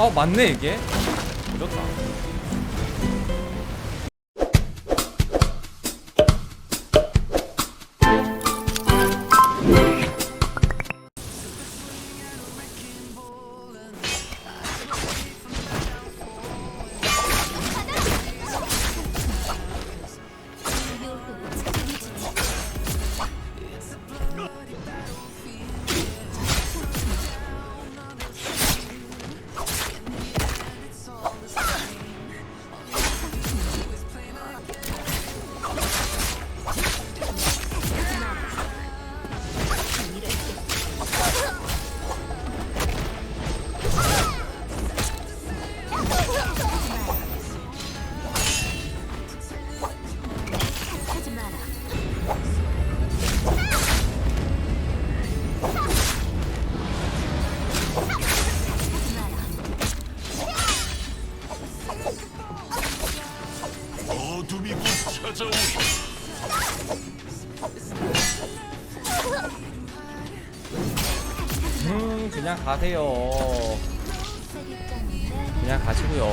어 맞네 이게. 이렇다 가세요 그냥 가시고요.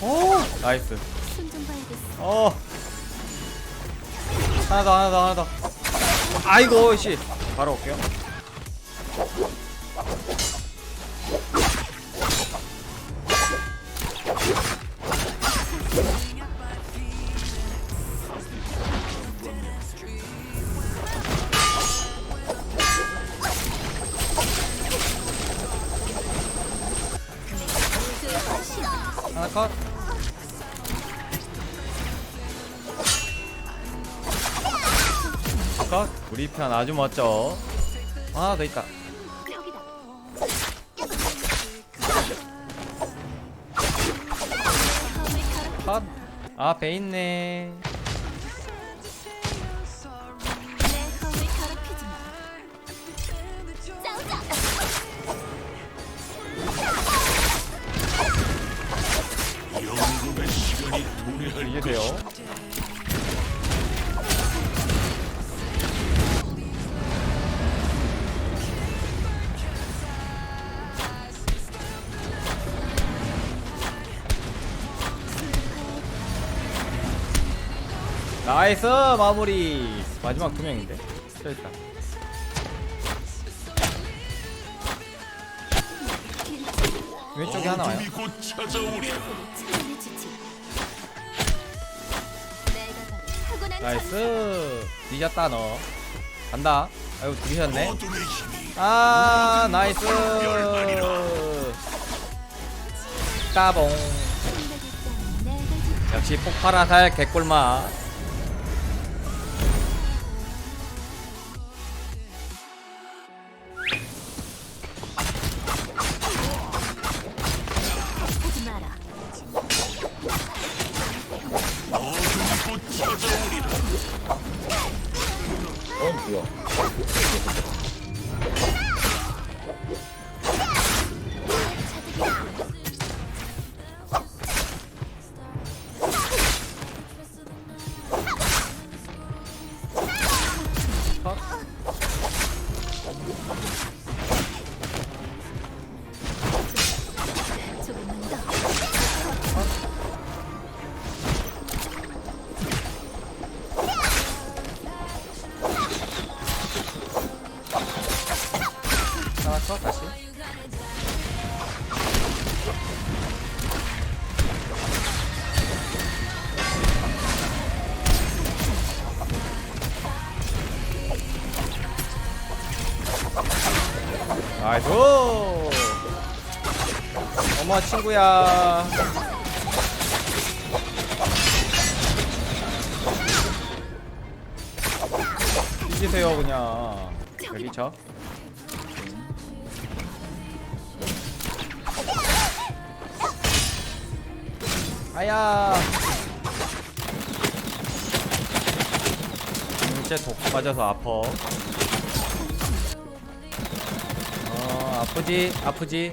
오 나이스 손좀 봐야겠어. 어 하나 더 하나 더 하나 더 아이고 씨 바로 올게요 우리 편 아주 멋져. 하나 더 있다. 컷. 아, 배 있네. 이게 돼요. 나이스 마무리. 마지막 두 명인데. 저있다. 왼쪽에 하나 와요. 나이스. 뒤졌다 너. 간다. 아이고 힘이 아 나이스. 따봉. 역시 폭발화살 개꿀맛 컷 다시? 나이스 어머 친구야. 이기세요 그냥. 여기 쳐 아야. 진짜 독 맞아서 아파 어 아프지 아프지.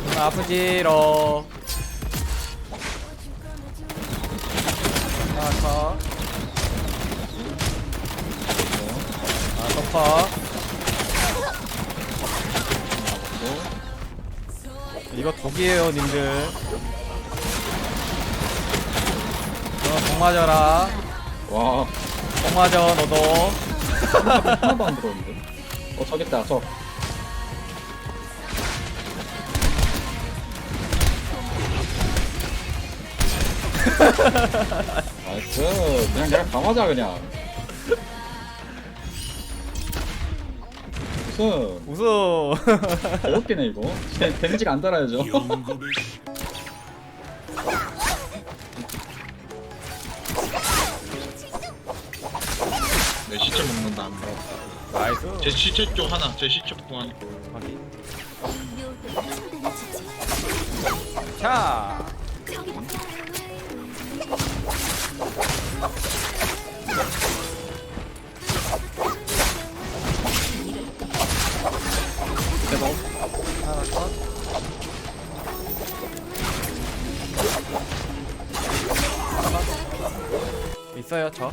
음, 아프지로 하나 컷 하나 더컷 이거 독이에요 님들 너독 맞아라. 와. 독 맞아 너도. 하나도 안 들어오는데? 어 저기 있다 저. 나이스. 그냥 그냥 다 맞아 그냥. 무슨? 우승 어렵게네 이거. 데- 데미지가 안 달아야죠 제 시체 쪽 하나 제 시체 쪽 하나. 확인. 자. 하나 컷 있어요 저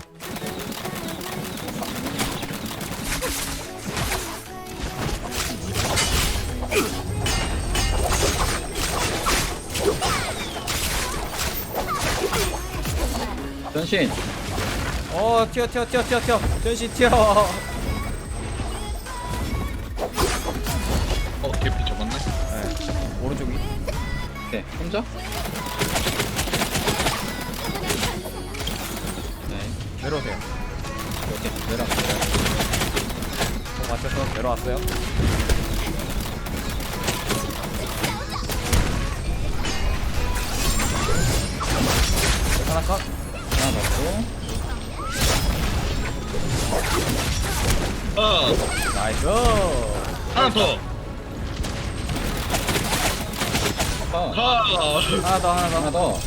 전신. 어 튀어 튀어 튀어 튀어 튀어. 전시 튀어. 어 개피 잡았네? 네. 오른쪽이. 오케이 혼자? 네 내려오세요. 이렇게 내려 어, 맞춰서 내려왔어요 하나 더. 아, 하. 하나 더 하나 하나 더.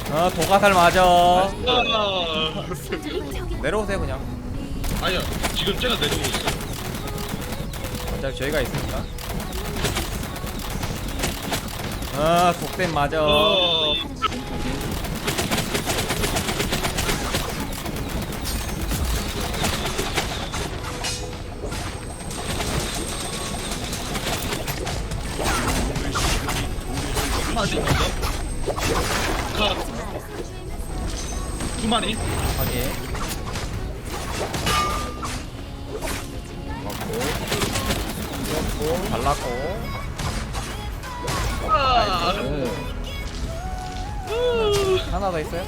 더 어, 도가살 맞아. 아. 내려오세요 그냥. 아니야 지금 제가 내려오고 있어 어차피 저희가 있으니까. 아 독댐 맞아. 어 마리 확인 발랐고 아. 네. 하나 더 있어요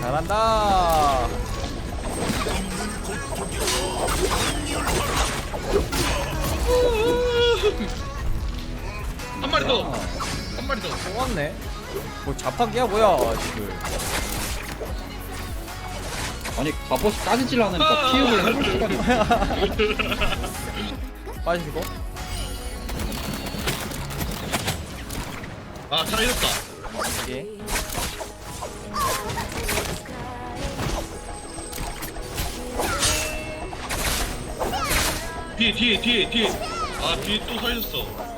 잘한다 뽑았네. 뭐 자판기야 뭐야 지금 아니 갑옷이 까지질 않으니까 피흡을 해볼 시간이 없어. 빠지시고 아 살아있었다 여기 뒤에 뒤에 뒤에 뒤에. 아 뒤에 또 살렸어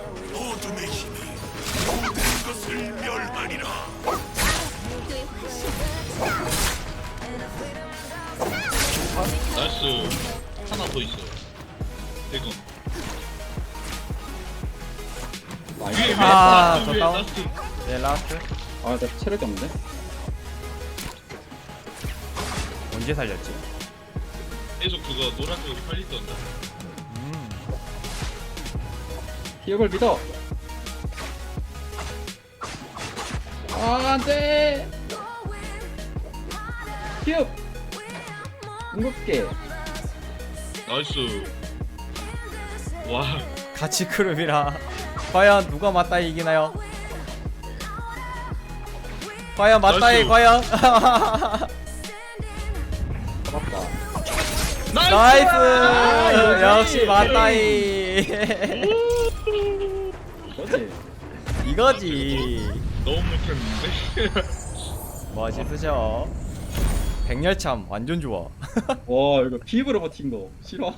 나이스 하나 더 있어 대금 위에 위에 아, 라스트, 저 위에 다운. 라스트 네 라스트 아, 나 체력이 없는데? 언제 살렸지? 계속 그거 노란색으로 팔리던데 음 피흡을 믿어. 아, 안 돼! 피흡! 궁극게. 나이스. 와. 같이 크룹이라. 과연 누가 맞다이 이기나요? 과연 맞다이 나이스. 과연. 나이스. 아, 역시. 이거지. 맞다이? 이거지. 너무 못했는데. 멋있으셔. 백열참 완전 좋아 와 이거 피부로 버틴 거. 싫어